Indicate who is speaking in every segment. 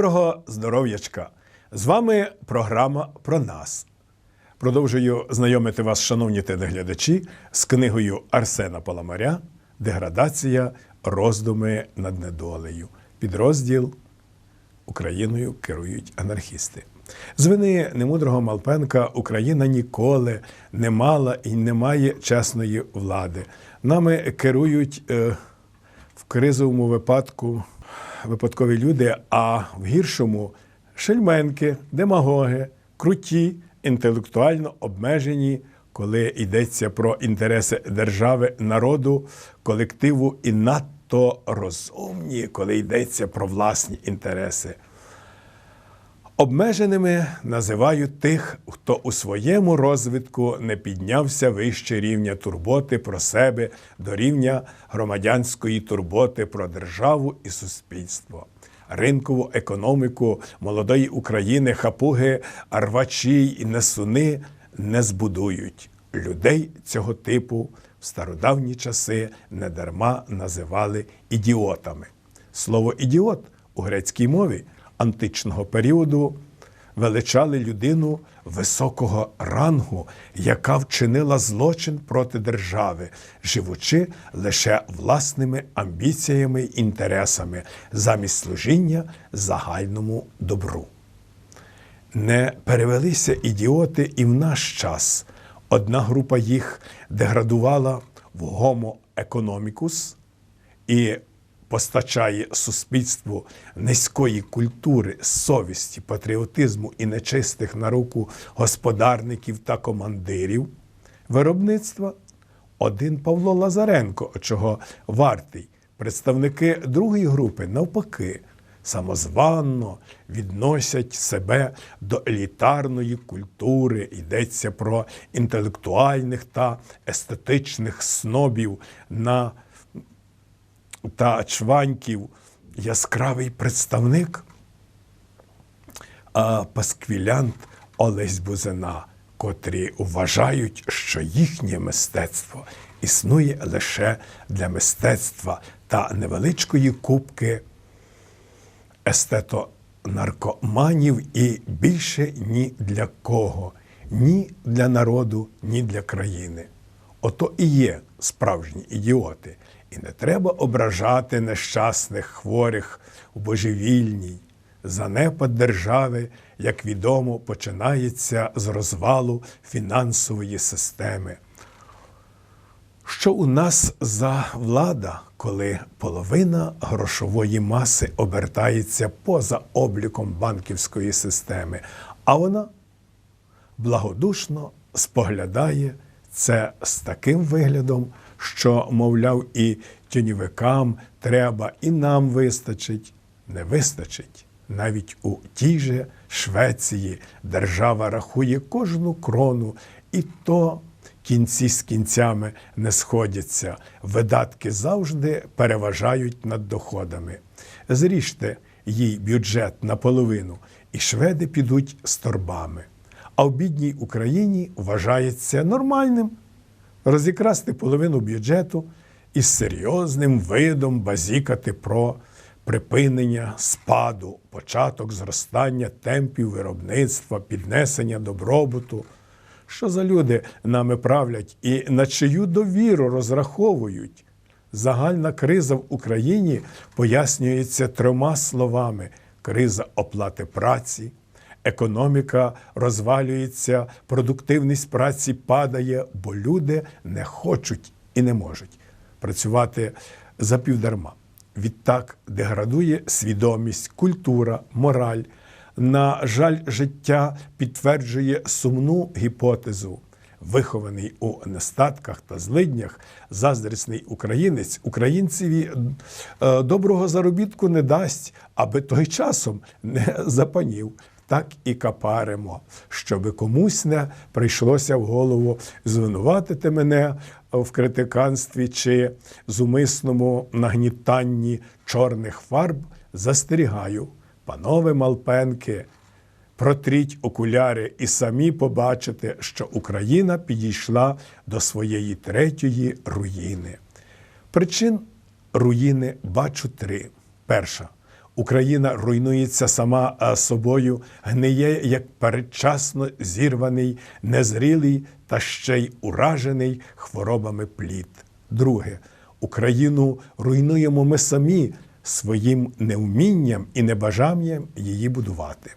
Speaker 1: Доброго здоров'ячка! З вами програма про нас. Продовжую знайомити вас, шановні телеглядачі, з книгою Арсена Паламаря Деградація, роздуми над недолею. Підрозділ Україною керують анархісти. З вини немудрого Малпенка Україна ніколи не мала і не має чесної влади. Нами керують е, в кризовому випадку випадкові люди, а в гіршому шельменки, демагоги, круті, інтелектуально обмежені, коли йдеться про інтереси держави, народу, колективу і надто розумні, коли йдеться про власні інтереси. Обмеженими називають тих, хто у своєму розвитку не піднявся вище рівня турботи про себе до рівня громадянської турботи про державу і суспільство. Ринкову економіку молодої України хапуги, арвачі і несуни не збудують. Людей цього типу в стародавні часи недарма називали ідіотами. Слово ідіот у грецькій мові античного періоду величали людину високого рангу, яка вчинила злочин проти держави, живучи лише власними амбіціями й інтересами замість служіння загальному добру. Не перевелися ідіоти і в наш час. Одна група їх деградувала в гомо економікус і постачає суспільству низької культури, совісті, патріотизму і нечистих на руку господарників та командирів виробництва, один Павло Лазаренко, чого вартий, представники другої групи, навпаки, самозванно відносять себе до елітарної культури, йдеться про інтелектуальних та естетичних снобів на та чваньків яскравий представник а пасквілянт Олесь Бузина, котрі вважають, що їхнє мистецтво існує лише для мистецтва та невеличкої кубки естето-наркоманів і більше ні для кого, ні для народу, ні для країни. Ото і є справжні ідіоти. І не треба ображати нещасних хворих у божевільній. Занепад держави, як відомо, починається з розвалу фінансової системи. Що у нас за влада, коли половина грошової маси обертається поза обліком банківської системи, а вона благодушно споглядає це з таким виглядом, що, мовляв, і тюнівикам треба, і нам вистачить, не вистачить. Навіть у тій же Швеції держава рахує кожну крону, і то кінці з кінцями не сходяться. Видатки завжди переважають над доходами. Зріжте їй бюджет наполовину, і шведи підуть з торбами. А в бідній Україні вважається нормальним розікрасти половину бюджету і серйозним видом базікати про припинення спаду, початок зростання темпів виробництва, піднесення добробуту. Що за люди нами правлять і на чию довіру розраховують? Загальна криза в Україні пояснюється трьома словами: криза оплати праці, економіка розвалюється, продуктивність праці падає, бо люди не хочуть і не можуть працювати запівдарма. Відтак деградує свідомість, культура, мораль. На жаль, життя підтверджує сумну гіпотезу. Вихований у нестатках та злиднях, заздрісний українець українцеві е, доброго заробітку не дасть, аби той часом не запанів так і капаримо, щоби комусь не прийшлося в голову звинуватити мене в критиканстві чи зумисному нагнітанні чорних фарб. Застерігаю, панове Малпенки, протріть окуляри і самі побачите, що Україна підійшла до своєї третьої руїни. Причин руїни бачу три. Перша Україна руйнується сама собою, гниє як передчасно зірваний, незрілий та ще й уражений хворобами плід. Друге, Україну руйнуємо ми самі своїм невмінням і небажанням її будувати.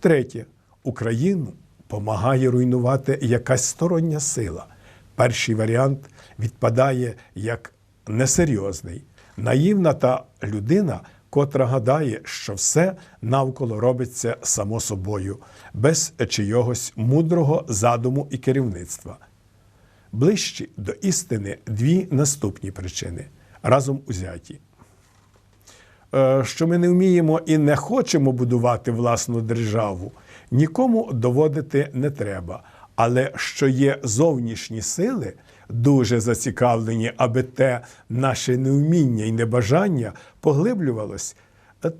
Speaker 1: Третє, Україну помагає руйнувати якась стороння сила. Перший варіант відпадає як несерйозний, наївна та людина, котра гадає, що все навколо робиться само собою, без чийогось мудрого задуму і керівництва. Ближчі до істини дві наступні причини разом узяті. Е, Що ми не вміємо і не хочемо будувати власну державу, нікому доводити не треба. Але що є зовнішні сили, дуже зацікавлені, аби те наше невміння і небажання поглиблювалось,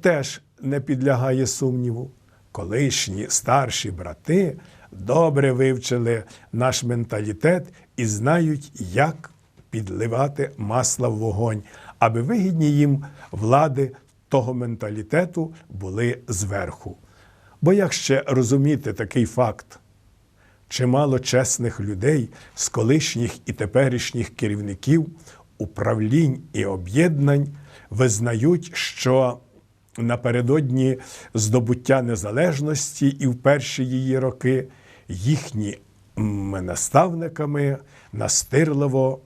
Speaker 1: теж не підлягає сумніву. Колишні старші брати добре вивчили наш менталітет і знають, як підливати масла в вогонь, аби вигідні їм влади того менталітету були зверху. Бо як ще розуміти такий факт? Чимало чесних людей з колишніх і теперішніх керівників, управлінь і об'єднань визнають, що напередодні здобуття незалежності і в перші її роки їхні наставниками настирливо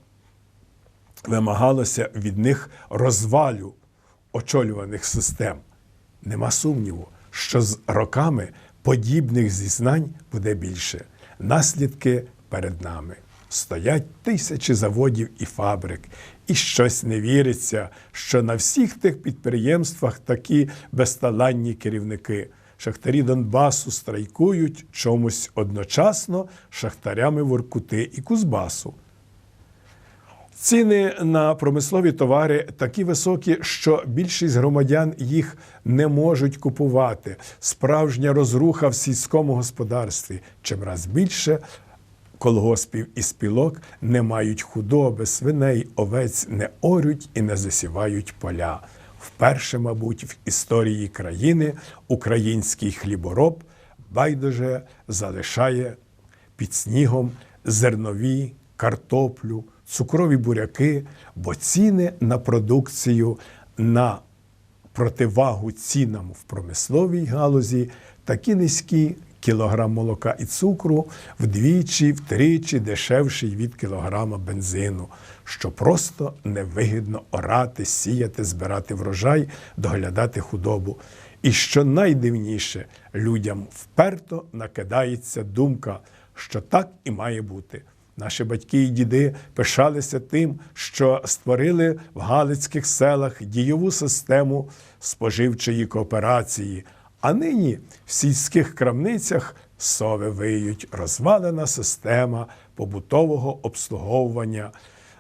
Speaker 1: вимагалося від них розвалю очолюваних систем. Нема сумніву, що з роками подібних зізнань буде більше. Наслідки перед нами. Стоять тисячі заводів і фабрик, і щось не віриться, що на всіх тих підприємствах такі безталанні керівники. Шахтарі Донбасу страйкують чомусь одночасно шахтарями Воркути і Кузбасу. Ціни на промислові товари такі високі, що більшість громадян їх не можуть купувати. Справжня розруха в сільському господарстві. Чим раз більше колгоспів і спілок не мають худоби, свиней, овець не орють і не засівають поля. Вперше, мабуть, в історії країни український хлібороб байдуже залишає під снігом зернові, картоплю, цукрові буряки, бо ціни на продукцію на противагу цінам в промисловій галузі такі низькі. Кілограм молока і цукру вдвічі, втричі дешевший від кілограма бензину, що просто невигідно орати, сіяти, збирати врожай, доглядати худобу. І що найдивніше, людям вперто накидається думка, що так і має бути. Наші батьки і діди пишалися тим, що створили в галицьких селах дієву систему споживчої кооперації. А нині в сільських крамницях сови виють, розвалена система побутового обслуговування,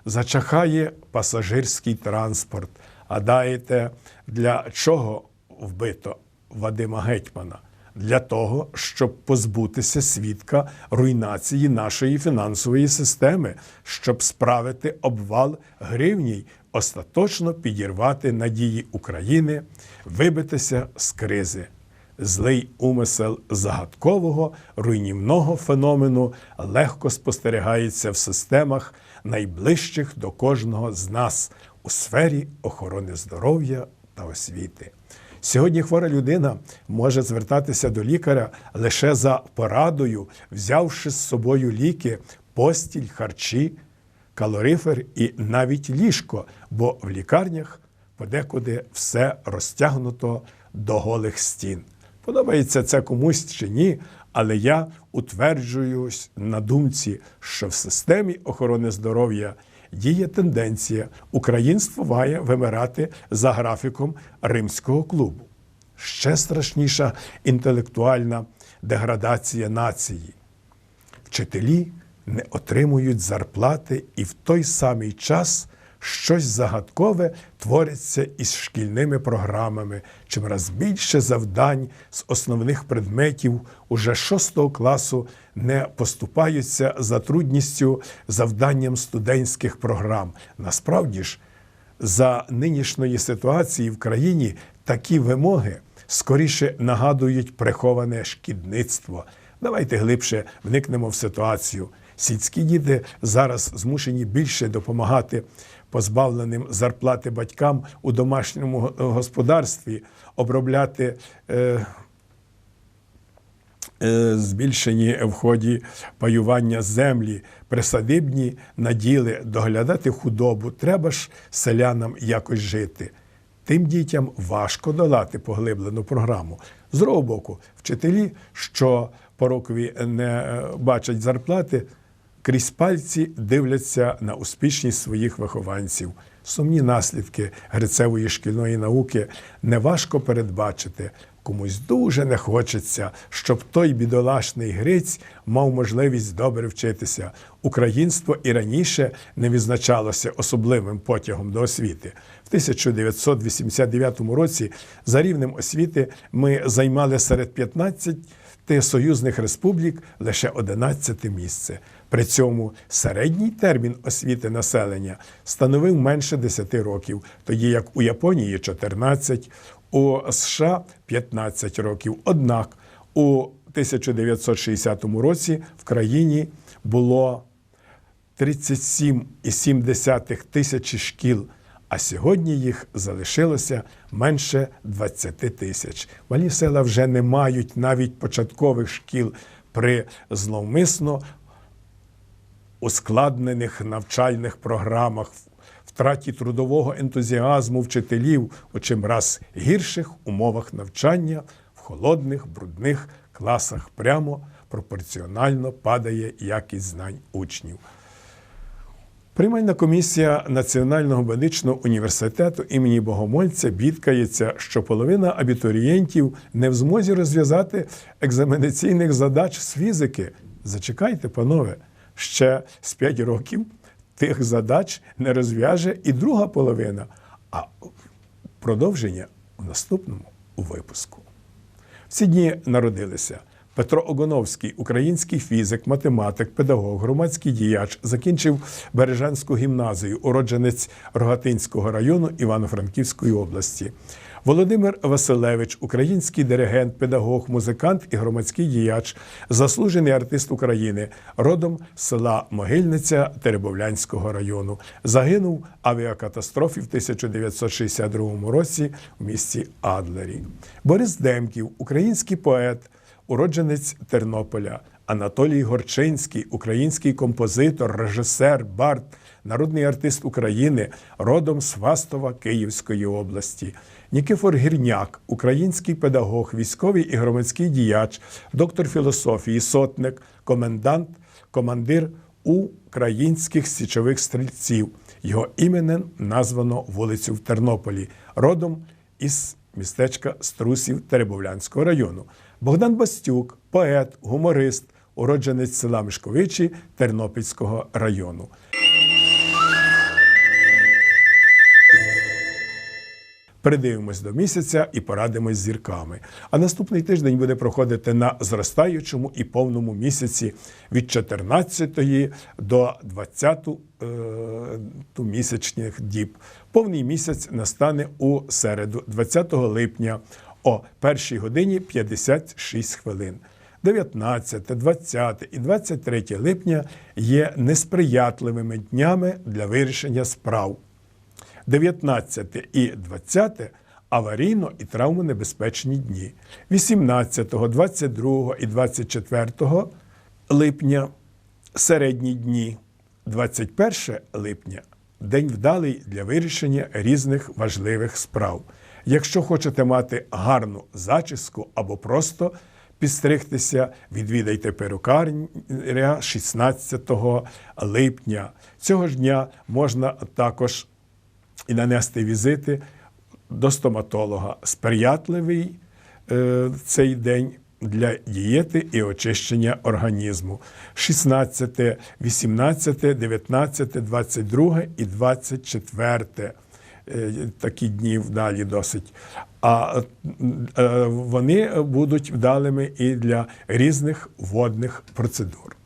Speaker 1: зачахає пасажирський транспорт. А даєте, для чого вбито Вадима Гетьмана? Для того, щоб позбутися свідка руйнації нашої фінансової системи, щоб справити обвал гривній, остаточно підірвати надії України, вибитися з кризи. Злий умисел загадкового руйнівного феномену легко спостерігається в системах, найближчих до кожного з нас у сфері охорони здоров'я та освіти. Сьогодні хвора людина може звертатися до лікаря лише за порадою, взявши з собою ліки, постіль, харчі, калорифер і навіть ліжко, бо в лікарнях подекуди все розтягнуто до голих стін. Подобається це комусь чи ні, але я утверджуюсь на думці, що в системі охорони здоров'я діє тенденція українство має вимирати за графіком римського клубу. Ще страшніша інтелектуальна деградація нації. Вчителі не отримують зарплати, і в той самий час щось загадкове твориться із шкільними програмами, чим раз більше завдань з основних предметів уже шостого класу не поступаються за трудністю завданням студентських програм. Насправді ж, за нинішньої ситуації в країні такі вимоги скоріше нагадують приховане шкідництво. Давайте глибше вникнемо в ситуацію. Сільські діти зараз змушені більше допомагати позбавленим зарплати батькам у домашньому господарстві, обробляти е, е, збільшені в ході паювання землі, присадибні наділи, доглядати худобу. Треба ж селянам якось жити. Тим дітям важко долати поглиблену програму. З другого боку, вчителі, що по рокові не е, бачать зарплати, крізь пальці дивляться на успішність своїх вихованців. Сумні наслідки грицевої шкільної науки неважко передбачити. Комусь дуже не хочеться, щоб той бідолашний Гриць мав можливість добре вчитися. Українство і раніше не відзначалося особливим потягом до освіти. В 1989 році за рівнем освіти ми займали серед 15 союзних республік лише 11 місце. При цьому середній термін освіти населення становив менше 10 років, тоді як у Японії 14, у США 15 років. Однак у 1960 році в країні було 37,7 тисячі шкіл, а сьогодні їх залишилося менше 20 тисяч. Малі села вже не мають навіть початкових шкіл при зловмисно ускладнених навчальних програмах, втраті трудового ентузіазму вчителів у чимраз гірших умовах навчання в холодних, брудних класах прямо пропорціонально падає якість знань учнів. Приймальна комісія Національного медичного університету імені Богомольця бідкається, що половина абітурієнтів не в змозі розв'язати екзаменаційних задач з фізики. Зачекайте, панове, ще з 5 років тих задач не розв'яже і друга половина, а продовження у наступному випуску. В ці дні народилися Петро Огоновський, український фізик, математик, педагог, громадський діяч, закінчив Бережанську гімназію, уродженець Рогатинського району Івано-Франківської області. Володимир Василевич, український диригент, педагог, музикант і громадський діяч, заслужений артист України, родом з села Могильниця Теребовлянського району. Загинув авіакатастрофі в 1962 році в місті Адлері. Борис Демків, український поет уродженець Тернополя, Анатолій Горчинський, український композитор, режисер, бард, народний артист України, родом з Фастова Київської області. Нікифор Гірняк, український педагог, військовий і громадський діяч, доктор філософії, сотник, комендант, командир українських січових стрільців. Його іменем названо вулицю в Тернополі, родом із містечка Струсів Теребовлянського району. Богдан Бастюк, поет, гуморист, уродженець села Мишковичі Тернопільського району. Придивимось до місяця і порадимось з зірками. А наступний тиждень буде проходити на зростаючому і повному місяці від 14 до 20 е, місячних діб. Повний місяць настане у середу, 20 липня о 1 годині 56 хвилин. 19, 20 і 23 липня є несприятливими днями для вирішення справ. 19 і 20 аварійно і травмонебезпечні дні. 18, 22 і 24 липня середні дні. 21 липня день вдалий для вирішення різних важливих справ. Якщо хочете мати гарну зачіску або просто підстригтися, відвідайте перукарня 16 липня. Цього ж дня можна також і нанести візити до стоматолога. Сприятливий е, цей день для дієти і очищення організму. 16, 18, 19, 22 і 24 е, такі дні вдалі досить. А е, вони будуть вдалими і для різних водних процедур.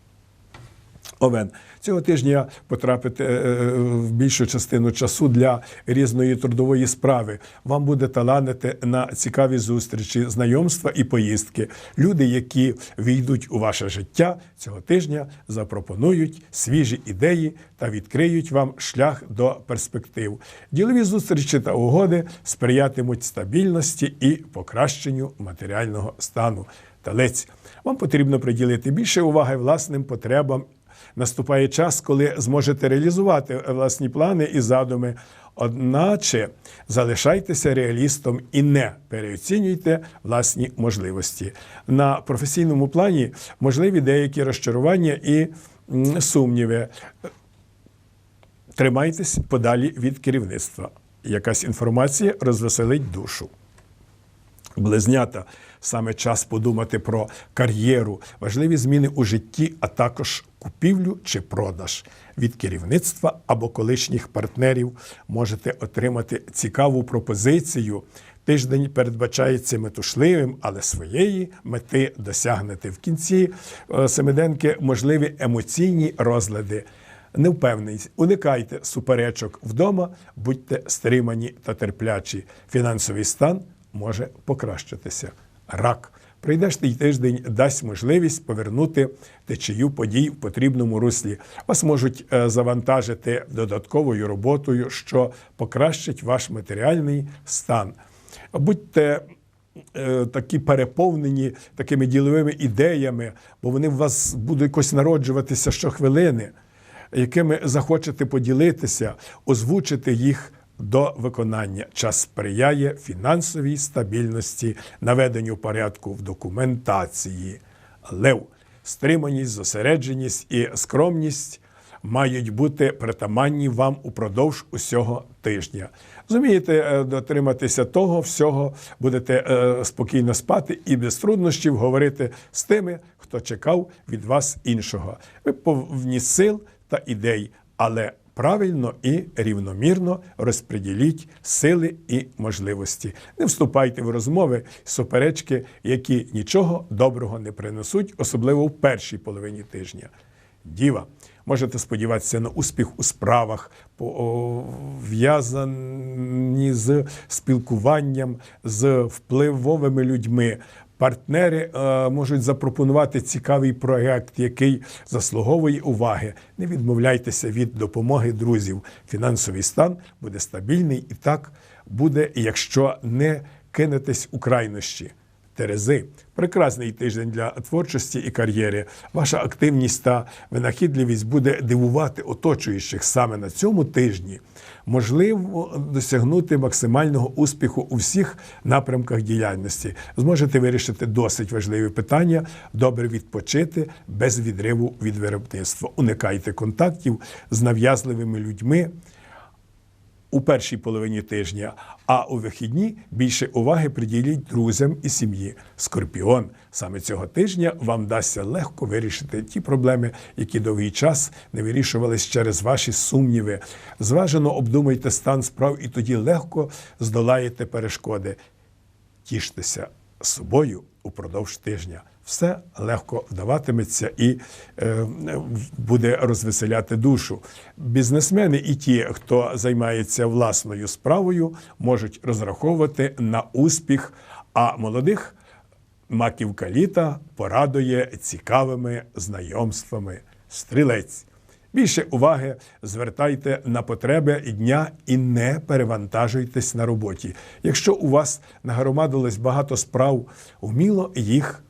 Speaker 1: Овен Цього тижня потрапите е, в більшу частину часу для різної трудової справи. Вам буде таланити на цікаві зустрічі, знайомства і поїздки. Люди, які війдуть у ваше життя цього тижня, запропонують свіжі ідеї та відкриють вам шлях до перспектив. Ділові зустрічі та угоди сприятимуть стабільності і покращенню матеріального стану. Талець, вам потрібно приділити більше уваги власним потребам. Наступає час, коли зможете реалізувати власні плани і задуми. Одначе залишайтеся реалістом і не переоцінюйте власні можливості. На професійному плані можливі деякі розчарування і сумніви. Тримайтесь подалі від керівництва. Якась інформація розвеселить душу. Близнята саме час подумати про кар'єру, важливі зміни у житті, а також купівлю чи продаж від керівництва або колишніх партнерів можете отримати цікаву пропозицію. Тиждень передбачається метушливим, але своєї мети досягнете в кінці е, семиденки можливі емоційні розлади. Невпевненість, уникайте суперечок вдома, будьте стримані та терплячі. Фінансовий стан може покращитися. Рак. Прийдешний тиждень дасть можливість повернути течію подій в потрібному руслі. Вас можуть е, завантажити додатковою роботою, що покращить ваш матеріальний стан. Будьте е, такі переповнені такими діловими ідеями, бо вони в вас будуть якось народжуватися щохвилини, якими захочете поділитися, озвучити їх до виконання. Час сприяє фінансовій стабільності, наведенню порядку в документації. Лев, стриманість, зосередженість і скромність мають бути притаманні вам упродовж усього тижня. Зумієте е, дотриматися того всього, будете е, спокійно спати і без труднощів говорити з тими, хто чекав від вас іншого. Ви повні сил та ідей, але правильно і рівномірно розподіліть сили і можливості. Не вступайте в розмови, суперечки, які нічого доброго не принесуть, особливо в першій половині тижня. Діва, можете сподіватися на успіх у справах, пов'язані з спілкуванням з впливовими людьми. Партнери е, можуть запропонувати цікавий проект, який заслуговує уваги. Не відмовляйтеся від допомоги друзів. Фінансовий стан буде стабільний і так буде, якщо не кинетесь у крайнощі. Терези, прекрасний тиждень для творчості і кар'єри. Ваша активність та винахідливість буде дивувати оточуючих саме на цьому тижні. Можливо досягнути максимального успіху у всіх напрямках діяльності. Зможете вирішити досить важливі питання, добре відпочити без відриву від виробництва. Уникайте контактів з нав'язливими людьми у першій половині тижня, а у вихідні більше уваги приділіть друзям і сім'ї. Скорпіон саме цього тижня вам дасться легко вирішити ті проблеми, які довгий час не вирішувались через ваші сумніви. Зважено обдумайте стан справ і тоді легко здолаєте перешкоди. Тіштеся собою упродовж тижня. Все легко вдаватиметься і е, буде розвеселяти душу. Бізнесмени і ті, хто займається власною справою, можуть розраховувати на успіх, а молодих маківка літа порадує цікавими знайомствами. Стрілець. Більше уваги звертайте на потреби дня і не перевантажуйтесь на роботі. Якщо у вас нагромадилось багато справ, вміло їх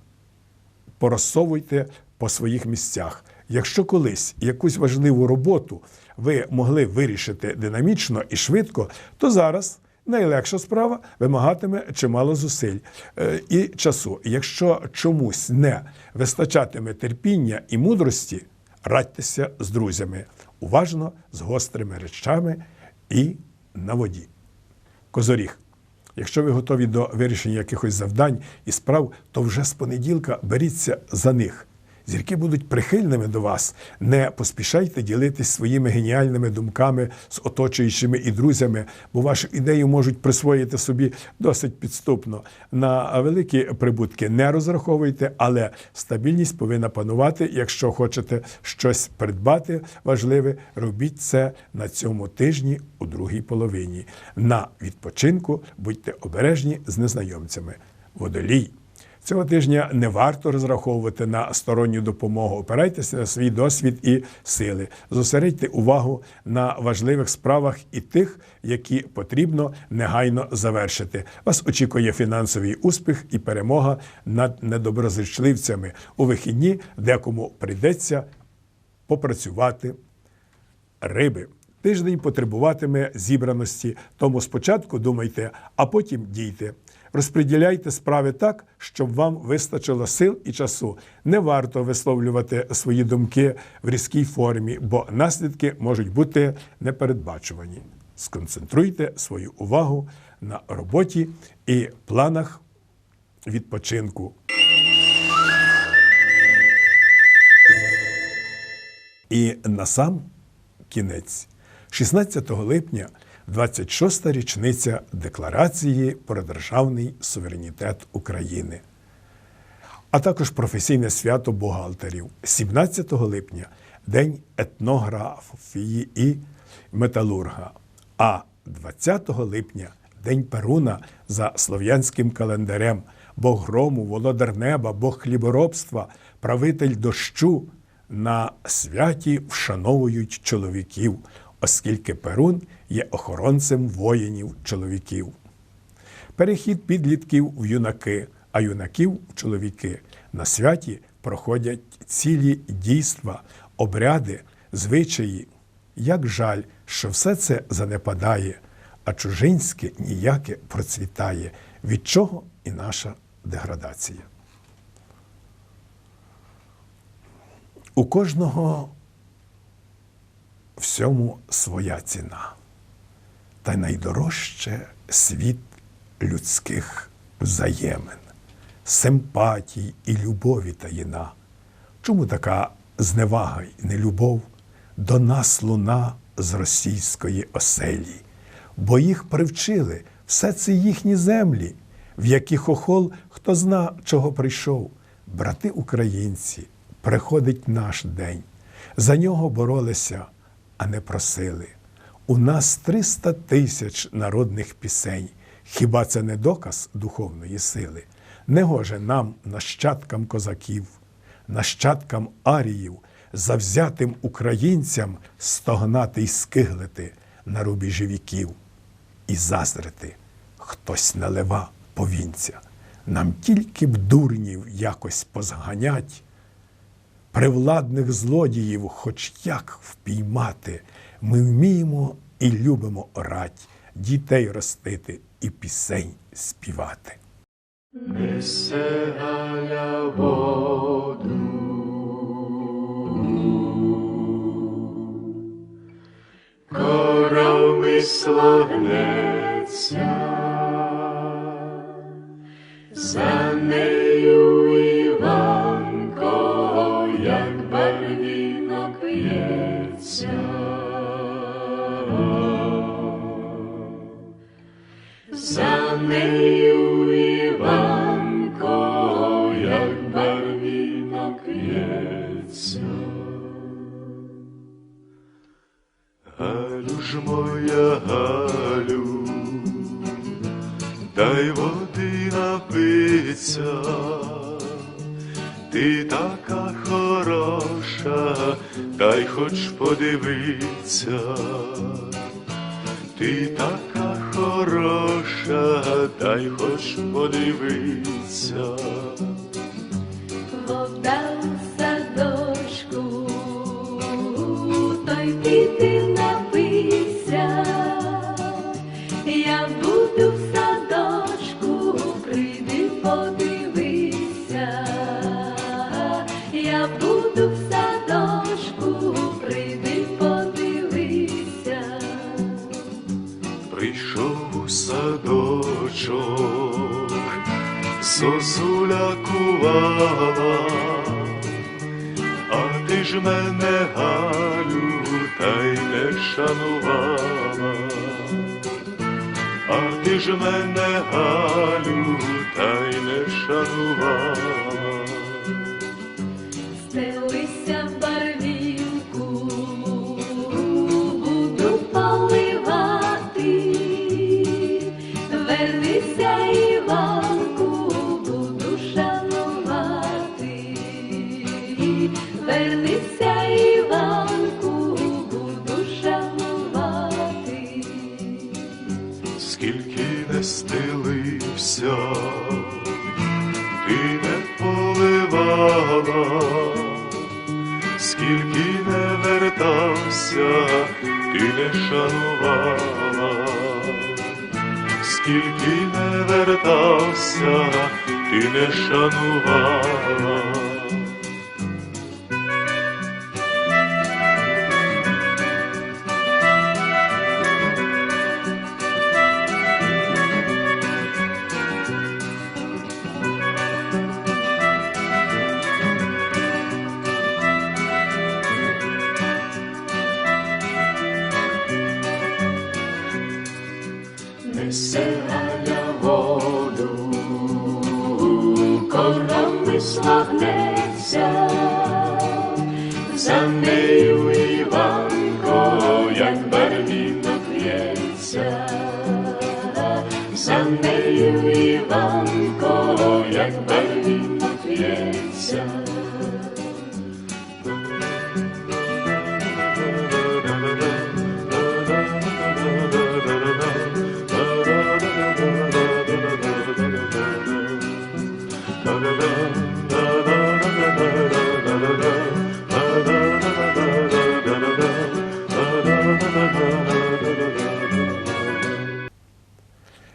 Speaker 1: порозсовуйте по своїх місцях. Якщо колись якусь важливу роботу ви могли вирішити динамічно і швидко, то зараз найлегша справа вимагатиме чимало зусиль е, і часу. Якщо чомусь не вистачатиме терпіння і мудрості, радьтеся з друзями, уважно з гострими речами і на воді. Козоріг. Якщо ви готові до вирішення якихось завдань і справ, то вже з понеділка беріться за них. Зірки будуть прихильними до вас. Не поспішайте ділитись своїми геніальними думками з оточуючими і друзями, бо вашу ідею можуть присвоїти собі досить підступно. На великі прибутки не розраховуйте, але стабільність повинна панувати. Якщо хочете щось придбати важливе, робіть це на цьому тижні у другій половині. На відпочинку будьте обережні з незнайомцями. Водолій. Цього тижня не варто розраховувати на сторонню допомогу. Опирайтеся на свій досвід і сили. Зосередьте увагу на важливих справах і тих, які потрібно негайно завершити. Вас очікує фінансовий успіх і перемога над недоброзичливцями. У вихідні декому прийдеться попрацювати риби. Тиждень потребуватиме зібраності, тому спочатку думайте, а потім дійте. Розподіляйте справи так, щоб вам вистачило сил і часу. Не варто висловлювати свої думки в різкій формі, бо наслідки можуть бути непередбачувані. Сконцентруйте свою увагу на роботі і планах відпочинку. І насам кінець. 16 липня 26-та річниця Декларації про державний суверенітет України, а також професійне свято бухгалтерів. 17 липня День етнографії і металурга, а 20 липня День Перуна за слов'янським календарем, Бог грому, володар неба, Бог хліборобства, правитель дощу. На святі вшановують чоловіків, оскільки Перун є охоронцем воїнів чоловіків. Перехід підлітків в юнаки, а юнаків в чоловіки. На святі проходять цілі дійства, обряди, звичаї. Як жаль, що все це занепадає, а чужинське ніяке процвітає, від чого і наша деградація. У кожного всьому своя ціна. Та найдорожче світ людських взаємин, симпатій і любові таїна. Чому така зневага й нелюбов до нас луна з російської оселі? Бо їх привчили все це їхні землі, в яких охол хто зна, чого прийшов. Брати українці, приходить наш день. За нього боролися, а не просили. У нас 300 тисяч народних пісень. Хіба це не доказ духовної сили? Негоже нам, нащадкам козаків, нащадкам аріїв, завзятим українцям стогнати й скиглити на рубежі віків і заздрити хтось налива повінця. Нам тільки б дурнів якось позганять, привладних злодіїв, хоч як впіймати, ми вміємо і любимо орать, дітей ростити і пісень співати.
Speaker 2: Несе ти така хороша, дай хоч подивиться. Садочок, зозуля кувала, ти ж мене, Галю, та й не шанувала. А ти ж мене, Галю, та й не шанувала.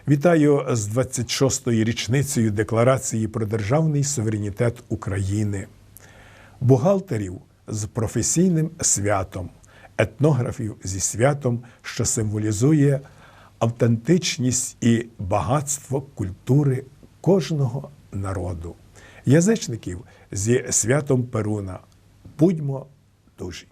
Speaker 1: Вітаю з 26-ю річницею Декларації про державний суверенітет України, бухгалтерів з професійним святом, етнографів зі святом, що символізує автентичність і багатство культури кожного народу. Язичників зі святом Перуна. Будьмо дужі!